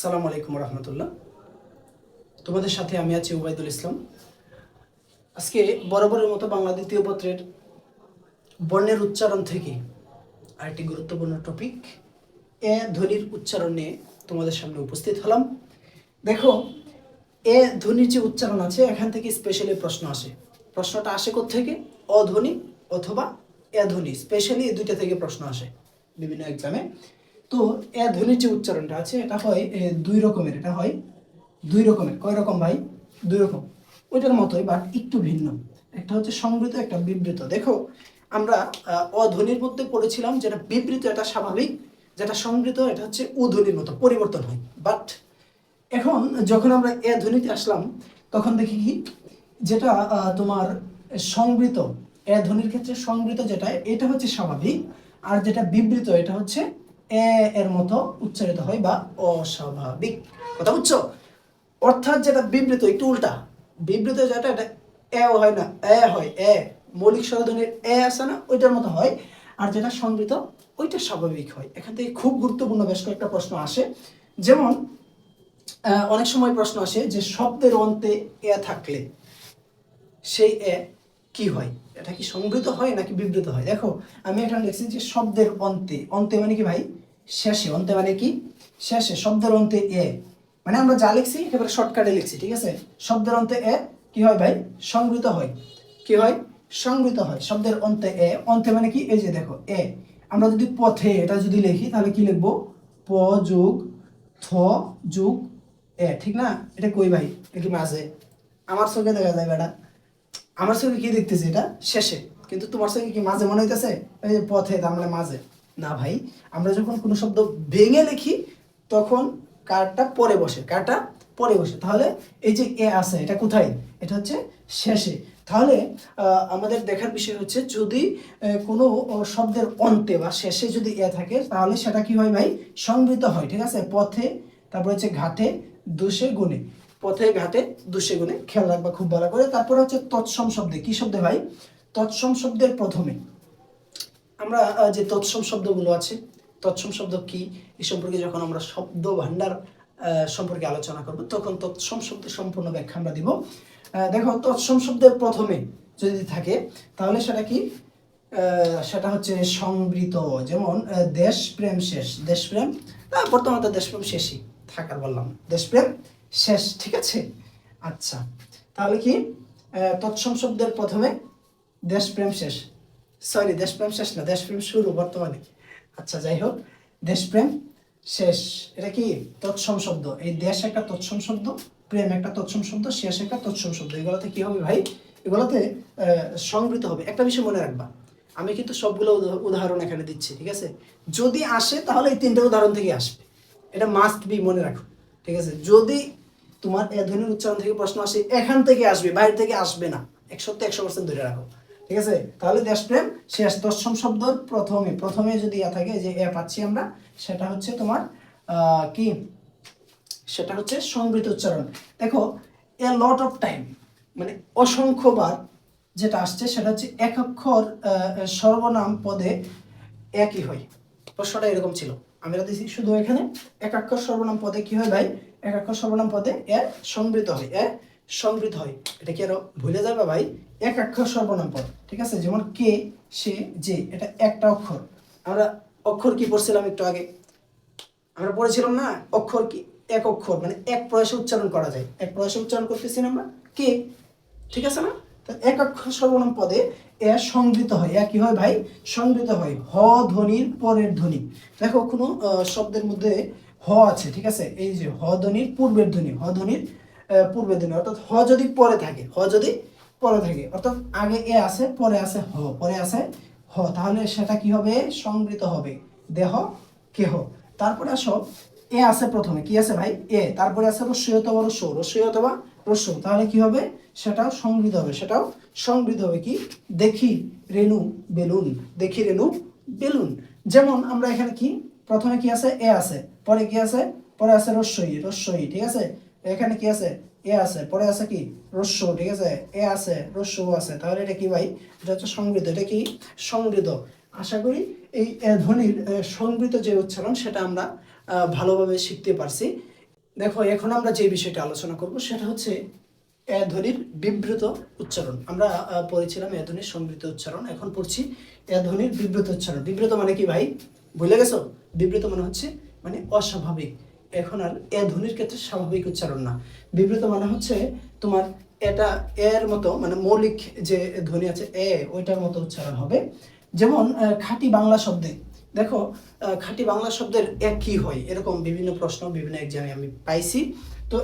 সালাম আলাইকুম রহমতুল্লাহ। তোমাদের সাথে আমি আছি উবাইদুল ইসলাম। আজকে বরাবরের মতো বাংলা দ্বিতীয় পত্রের বর্ণের উচ্চারণ থেকে আরেকটি গুরুত্বপূর্ণ টপিক এ ধ্বনির উচ্চারণ নিয়ে তোমাদের সামনে উপস্থিত হলাম। দেখো, এ ধ্বনির যে উচ্চারণ আছে, এখান থেকে স্পেশালি প্রশ্ন আসে। প্রশ্নটা আসে থেকে অধ্বনি অথবা এ ধ্বনি। স্পেশালি এই দুইটা থেকে প্রশ্ন আসে বিভিন্ন এক্সামে তো এ ধ্বনির যে উচ্চারণটা আছে, এটা হয় দুই রকমের, এটা হয় দুই রকমের। কয় রকম ভাই? দুই রকম। ওইটার মতোই বাট একটু ভিন্ন। একটা হচ্ছে সংবৃত একটা বিবৃত। দেখো, আমরা অধ্বনির মধ্যে পড়েছিলাম যেটা বিবৃত, এটা স্বাভাবিক। যেটা সংবৃত এটা হচ্ছে উধ্বনির মতো, পরিবর্তন হয়। বাট এখন যখন আমরা এ ধ্বনিতে আসলাম, তখন দেখি কি? যেটা তোমার সংবৃত এ ধ্বনির ক্ষেত্রে সংবৃত যেটা, এটা হচ্ছে স্বাভাবিক। আর যেটা বিবৃত, এটা হচ্ছে এ এর মতো উচ্চারিত হয় বা অস্বাভাবিক। কথা বুঝছ? অর্থাৎ যেটা বিবৃত, একটু উল্টা। বিবৃত যেটা, এটা এ হয় না, এ হয়, এ। মৌলিক স্বরধ্বনির এ আছে না, ওইটার মতো হয়। আর যেটা সংবৃত, ওইটা স্বাভাবিক হয়। এখান থেকে খুব গুরুত্বপূর্ণ বেশ কয়েকটা প্রশ্ন আসে। যেমন অনেক সময় প্রশ্ন আসে যে শব্দের অন্তে এ থাকলে, সেই এ কি হয়? এটা কি সংবৃত হয় নাকি বিবৃত হয়? দেখো, আমি এখানে লিখছি যে শব্দের অন্তে অন্তে মানে কি ভাই? শেষে, অন্তে মানে কি? শেষে, শব্দের অন্তে এ। মানে আমরা যা লিখছি, একেবারে শর্টকাটে লিখছি, ঠিক আছে? শব্দের অন্তে এ, কি হয় ভাই? সংবৃত হয়। কি হয়? সংবৃত হয়। শব্দের অন্তে এ, অন্তে মানে কি? এই যে দেখো, এ। আমরা যদি পথে এটা যদি লিখি, তাহলে কি লিখব? প যোগ থ যোগ এ, ঠিক না? এটা কই ভাই? এটা কি মাঝে? আমার চোখে দেখা যায় বেটা। আমার চোখে কি দেখতেছে এটা? শেষে। কিন্তু তোমার সঙ্গে কি মাঝে মনে হইতেছে? এই যে পথে, তার মানে মাঝে। না ভাই, আমরা যখন কোনো শব্দ ভেঙে লিখি, তখন কারটা পরে বসে। কারটা পরে বসে। তাহলে এই যে এ আছে, এটা কোথায়? এটা হচ্ছে শেষে। তাহলে আমাদের দেখার বিষয় হচ্ছে যদি কোনো শব্দের অন্তে বা শেষে যদি এ থাকে, তাহলে সেটা কি হয় ভাই? সংবৃত হয়, ঠিক আছে? পথে, তারপর হচ্ছে ঘাটে, দোষে, গুণে। পথে ঘাটে দুষে গুণে খেয়াল রাখবা খুব ভালো করে। তারপরে হচ্ছে তৎসম শব্দে কি শব্দে ভাই? তৎসম শব্দের প্রথমে আমরা যে তৎসম শব্দগুলো আছে তৎসম শব্দ কি এই সম্পর্কে যখন আমরা শব্দ ভাণ্ডার আহ, সম্পর্কে আলোচনা করব তখন তৎসম শব্দের সম্পূর্ণ ব্যাখ্যা আমরা দিব। দেখো তৎসম শব্দের প্রথমে যদি থাকে তাহলে সেটা কি? সেটা হচ্ছে সংবৃত যেমন দেশপ্রেম শেষ দেশপ্রেম বর্তমানে দেশপ্রেম শেষই থাকার বললাম দেশপ্রেম শেষ, ঠিক আছে? আচ্ছা তাহলে কি তৎসম শব্দের প্রথমে দেশপ্রেম শেষ। সরি দেশপ্রেম শেষ না, দেশপ্রেম শুরু বর্তমানে। আচ্ছা যাই হোক, দেশপ্রেম শেষ। এটা কি, তৎসম শব্দ? এই দেশ একটা তৎসম শব্দ, প্রেম একটা তৎসম শব্দ, শেষ একটা তৎসম শব্দ। এগুলোতে কি হবে ভাই? এগুলোতে সংবৃত হবে। একটা বিষয় মনে রাখবা, আমি কিন্তু সবগুলো উদাহরণ এখানে দিচ্ছি, ঠিক আছে? যদি আসে, তাহলে এই তিনটে উদাহরণ থেকে আসবে। এটা মাস্ট বি মনে রাখো, ঠিক আছে? যদি তোমার এ ধ্বনির উচ্চারণ থেকে প্রশ্ন আসে, এখান থেকে আসবে, বাইরে থেকে আসবে না। একশো একশো পার্সেন্ট ধরে রাখো। ঠিক আছে? তাহলে দেশপ্রেম শেষ দশম শব্দর প্রথমে। প্রথমে যদি ইয়া থাকে, যে এ পাচ্ছি আমরা, সেটা হচ্ছে তোমার কি? সেটা হচ্ছে সংবৃত উচ্চারণ। দেখো, এ লট অফ টাইম মানে অসংখ্যবার যেটা আসছে, সেটা হচ্ছে এক অক্ষর সর্বনাম পদে একই হয়। প্রশ্নটা এরকম ছিল। আমরা দিছি শুধু এখানে, এক অক্ষর সর্বনাম পদে কি হয় ভাই? এক অক্ষর সর্বনাম পদে এ সংবৃত হয়, এ সংবৃত হয়। এটা কি আরও ভুলে যাবে ভাই? এক অক্ষর সর্বনাম পদ, ঠিক আছে? যেমন কে, সে, যে, এটা একটা অক্ষর। আমরা অক্ষর কি পড়ছিলাম একটু আগে? আমরা পড়েছিলাম না, অক্ষর কি, এক অক্ষর মানে এক প্রয়াসে উচ্চারণ করা যায়। এক প্রয়াসে উচ্চারণ করতেছি আমরা? কে? ঠিক আছে না? তো এক অক্ষর সর্বনাম পদে এ সংবৃত হয়। এ কি হয় ভাই? সংবৃত হয়। হ ধ্বনির পরের ধ্বনি। দেখো কোনো শব্দের মধ্যে হ আছে, ঠিক আছে? এই যে হ ধ্বনির পূর্বের ধ্বনি, হ ধ্বনির পূর্বের ধ্বনি, অর্থাৎ হ যদি পরে থাকে, হ যদি পরে থাকে, অর্থাৎ আগে এ আছে, পরে আছে হ, পরে আছে হ, তাহলে সেটা কি হবে? সংবৃত হবে, দেহ, কেহ। তারপরে আসো, এ আছে প্রথমে, কি আছে ভাই? এ, তারপরে আছে রস্যই অথবা রস্য রস্যই অথবা রস্য তাহলে কি হবে? সেটাও সংবৃত হবে, সেটাও সংবৃত হবে কি? দেখি রেণু বেলুন, দেখি রেণু বেলুন। যেমন আমরা এখানে কি? প্রথমে কি আছে? এ আছে। পরে কি আছে? পরে আছে রস্যই রস্যই ঠিক আছে? এখানে কি আছে? এ আছে পরে আছে কি? রস্য ঠিক আছে? এ আছে রস্য আছে। তাহলে এটা কি ভাই? এটা হচ্ছে সংবৃত এটা কি? সংবৃত আশা করি এই ধ্বনির এ, সংবৃত যে উচ্চারণ সেটা আমরা ভালোভাবে শিখতে পারছি। দেখো এখন আমরা যে বিষয়টা আলোচনা করব সেটা হচ্ছে এ ধ্বনির বিবৃত উচ্চারণ। আমরা পড়েছিলাম এ ধ্বনির সংবৃত উচ্চারণ এখন পড়ছি এ ধ্বনির বিবৃত উচ্চারণ। বিবৃত মানে কি ভাই? ভুলে গেছো? বিবৃত মানে হচ্ছে মানে অস্বাভাবিক। এখন আর এ ধ্বনির ক্ষেত্রে স্বাভাবিক উচ্চারণ না। বিবৃত মানে হচ্ছে তোমার এটা এর মতো মানে মৌলিক যে ধ্বনি আছে এ, ওইটার মতো উচ্চারণ হবে। যেমন খাঁটি বাংলা শব্দে। দেখো খাঁটি বাংলা শব্দের এক কি হয়? এরকম বিভিন্ন প্রশ্ন, বিভিন্ন এক্সামে আমি পাইছি। তো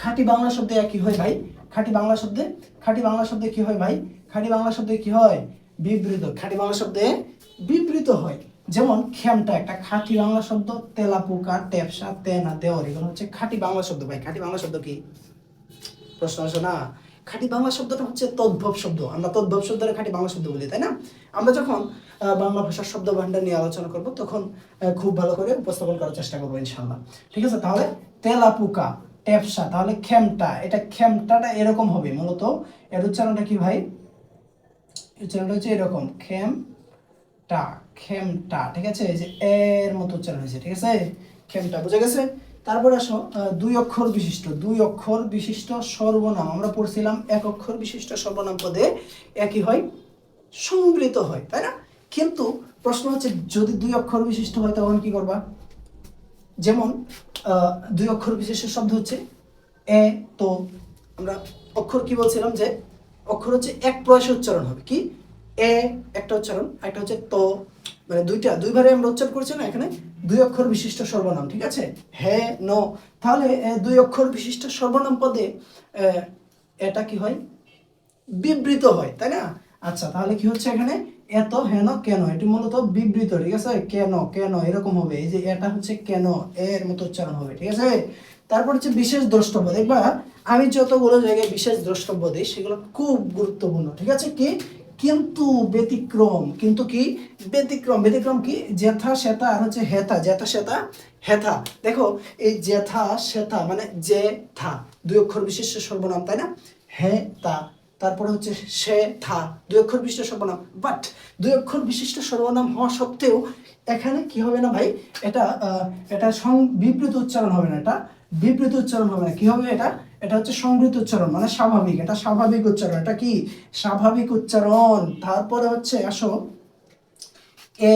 খাঁটি বাংলা শব্দে এক হয় ভাই? খাঁটি বাংলা শব্দে, খাঁটি বাংলা শব্দে কি হয় ভাই? খাঁটি বাংলা শব্দে কি হয়? বিবৃত। খাঁটি বাংলা শব্দে বিবৃত হয়। যেমন খেমটা একটা খাঁটি বাংলা শব্দ তেলাপোকা টেপসা, তেনা, দেওয়ার, এগুলো হচ্ছে খাঁটি বাংলা শব্দ ভাই। খাঁটি বাংলা শব্দ কি? প্রশ্ন আসে না। খাঁটি বাংলা শব্দটা হচ্ছে তদ্ভব শব্দ। আমরা তদ্ভব শব্দের খাঁটি বাংলা শব্দ বলি, তাই না? আমরা যখন বাংলা ভাষার শব্দ ভান্ডার নিয়ে আলোচনা করব, তখন খুব ভালো করে উপস্থাপন করার চেষ্টা করব ইনশাল্লাহ ঠিক আছে? তাহলে তেলাপুকা টেপসা, তাহলে খেমটা এটা খেমটাটা এরকম হবে মূলত। এর উচ্চারণটা কি ভাই? উচ্চারণটা হচ্ছে এরকম খেম টা খেমটা, ঠিক আছে? এই যে এর মতো উচ্চারণ হয়েছে, ঠিক আছে? খেমটা বুঝে গেছে? তারপরে আসো দুই অক্ষর বিশিষ্ট, দুই অক্ষর বিশিষ্ট সর্বনাম। আমরা পড়ছিলাম এক অক্ষর বিশিষ্ট সর্বনাম পদে একই হয় সংবৃত হয়, তাই না? কিন্তু প্রশ্ন হচ্ছে, যদি দুই অক্ষর বিশিষ্ট হয়, তখন কি করবা? যেমন দুই অক্ষর বিশিষ্ট শব্দ হচ্ছে এ, তো। আমরা অক্ষর কি বলছিলাম যে, অক্ষর হচ্ছে এক প্রয়াসে উচ্চারণ হবে। কি? এ, একটা উচ্চারণ একটা হচ্ছে তো। মানে দুইটা দুইবারে আমরা উচ্চারণ করছি না এখানে? দুই অক্ষর বিশিষ্ট সর্বনাম, ঠিক আছে? He, no. তাহলে দুই অক্ষর বিশিষ্ট সর্বনাম পদে এটা কি হয়? বিবৃত হয়, তাই না? আচ্ছা তাহলে কি হচ্ছে এখানে? এত হেন কেন এটি মূলত বিবৃত, ঠিক আছে? কেন কেন এরকম হবে। এই যে এটা হচ্ছে কেন এর মতো উচ্চারণ হবে, ঠিক আছে? তারপর হচ্ছে বিশেষ দ্রষ্টব্য। দেখবা, আমি যতগুলো জায়গায় বিশেষ দ্রষ্টব্য দিই, সেগুলো খুব গুরুত্বপূর্ণ, ঠিক আছে? কি? কিন্তু ব্যতিক্রম, কিন্তু কি? ব্যতিক্রম ব্যতিক্রম কি? জেথা শ্বেতা আর হচ্ছে হেথা জেথা শ্বেতা হেথা। দেখো, এই জেথা শ্বেতা মানে যে থা দুই অক্ষর বিশিষ্ট সর্বনাম, তাই না? হে তা তারপরে হচ্ছে সে থা দুই অক্ষর বিশিষ্ট সর্বনাম। বাট দুই অক্ষর বিশিষ্ট সর্বনাম হওয়া সত্ত্বেও এখানে কি হবে না ভাই? এটা এটা বিবৃত উচ্চারণ হবে না, এটা বিবৃত উচ্চারণ হবে না। কি হবে এটা? এটা হচ্ছে সংবৃত উচ্চারণ মানে স্বাভাবিক, এটা স্বাভাবিক উচ্চারণ, এটা কি? স্বাভাবিক উচ্চারণ। তারপরে হচ্ছে আসো, এ,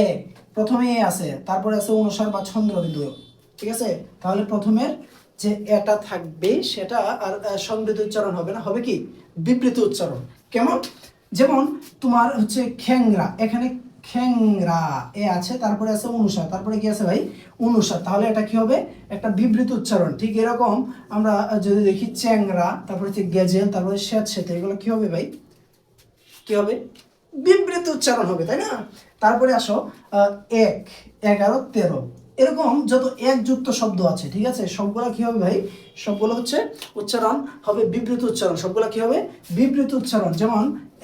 প্রথমে এ আছে, তারপরে আছে অনুসার বা ছন্দ্রবিন্দু ঠিক আছে? তাহলে প্রথমের যে এটা থাকবে, সেটা আর সংবৃত উচ্চারণ হবে না, হবে কি? বিবৃত উচ্চারণ। কেমন? যেমন তোমার হচ্ছে খেংরা এখানে খেংরা, এ আছে, তারপরে আছে অনুসার তারপরে কি আছে ভাই? অনুসার তাহলে এটা কি হবে? একটা বিবৃত উচ্চারণ। ঠিক এরকম আমরা যদি দেখি চ্যাংরা, তারপরে হচ্ছে গেজেল, তারপরে স্যাঁত সেতে এগুলো কি হবে ভাই? কি হবে? বিবৃত উচ্চারণ হবে, তাই না? তারপরে আসো এক, এগারো, তেরো। এরকম যত একযুক্ত শব্দ আছে, ঠিক আছে? সবগুলো কি হবে ভাই? সবগুলো হচ্ছে উচ্চারণ হবে, বিবৃত উচ্চারণ। সবগুলো কি হবে? বিবৃত উচ্চারণ। যেমন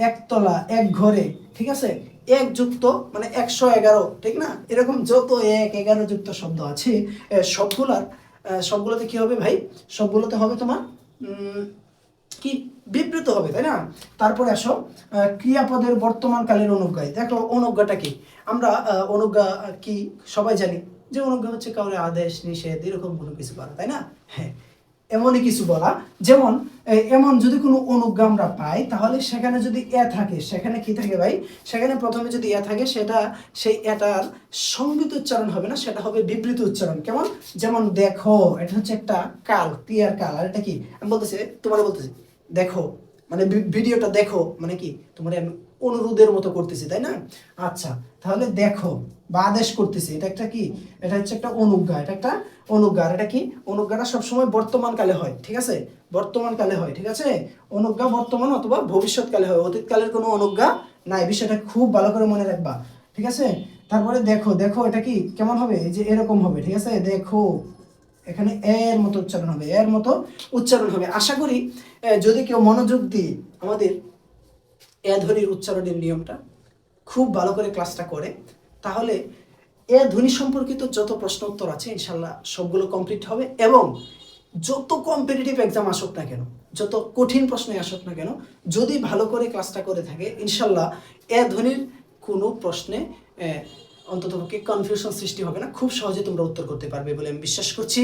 একতলা, এক ঘরে, ঠিক আছে? এক যুক্ত মানে একশো এগারো, ঠিক না? এরকম যত এক এগারো যুক্ত শব্দ আছে সবগুলার সবগুলোতে কি হবে ভাই? সবগুলোতে হবে তোমার কি? বিবৃত হবে, তাই না? তারপরে আসো ক্রিয়াপদের বর্তমান কালের অনুজ্ঞায়। দেখো, অনুজ্ঞাটা কি? আমরা অনুজ্ঞা কি সবাই জানি, যে অনুজ্ঞা হচ্ছে কাউরে আদেশ, নিষেধ, এরকম কোনো কিছু বলা, তাই না? হ্যাঁ এমনই কিছু বলা। যেমন এমন যদি কোনো অনুজ্ঞা আমরা পাই তাহলে সেখানে যদি এ থাকে, সেখানে কি থাকে ভাই? সেখানে প্রথমে যদি এ থাকে, সেটা, সেই এটার সংবিত উচ্চারণ হবে না, সেটা হবে বিবৃত উচ্চারণ। কেমন? যেমন দেখো, এটা হচ্ছে একটা কাল, ক্লিয়ার কাল। আর এটা কি? আমি বলতেছি তোমার বলতেছি, দেখো মানে ভিডিওটা দেখো মানে কি? তোমার আমি অনুরোধের মতো করতেছি, তাই না? আচ্ছা তাহলে দেখো বা আদেশ করতেছে। এটা একটা কি? এটা হচ্ছে একটা অনুজ্ঞা। এটা একটা অনুজ্ঞা। আর এটা কি? অনুজ্ঞাটা সবসময় বর্তমান কালে হয়, ঠিক আছে? বর্তমান কালে হয়, ঠিক আছে? অনুজ্ঞা বর্তমান অথবা ভবিষ্যৎকালে হয়। অতীতকালের কোনো অনুজ্ঞা নাই। বিষয়টা খুব ভালো করে মনে রাখবা, ঠিক আছে? তারপরে দেখো দেখো এটা কি? কেমন হবে? এই যে এরকম হবে, ঠিক আছে? দেখো, এখানে এর মতো উচ্চারণ হবে, এর মতো উচ্চারণ হবে। আশা করি যদি কেউ মনোযোগ দিয়ে আমাদের এ ধ্বনির উচ্চারণের নিয়মটা খুব ভালো করে ক্লাসটা করে তাহলে এ ধ্বনি সম্পর্কিত যত প্রশ্ন উত্তর আছে ইনশাল্লাহ সবগুলো কমপ্লিট হবে এবং যত কম্পিটিটিভ এক্সাম আসুক না কেন যত কঠিন প্রশ্নে আসুক না কেন যদি ভালো করে ক্লাসটা করে থাকে ইনশাল্লাহ এ ধ্বনির কোনো প্রশ্নে আহ, অন্ততপক্ষে কনফিউশন সৃষ্টি হবে না। খুব সহজে তোমরা উত্তর করতে পারবে বলে আমি বিশ্বাস করছি।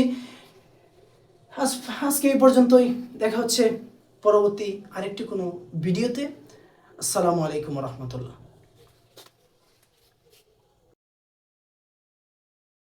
আজ আজকে এই পর্যন্তই। দেখা হচ্ছে পরবর্তী আরেকটি কোনো ভিডিওতে আসসালামু আলাইকুম রহমতুল্লাহ।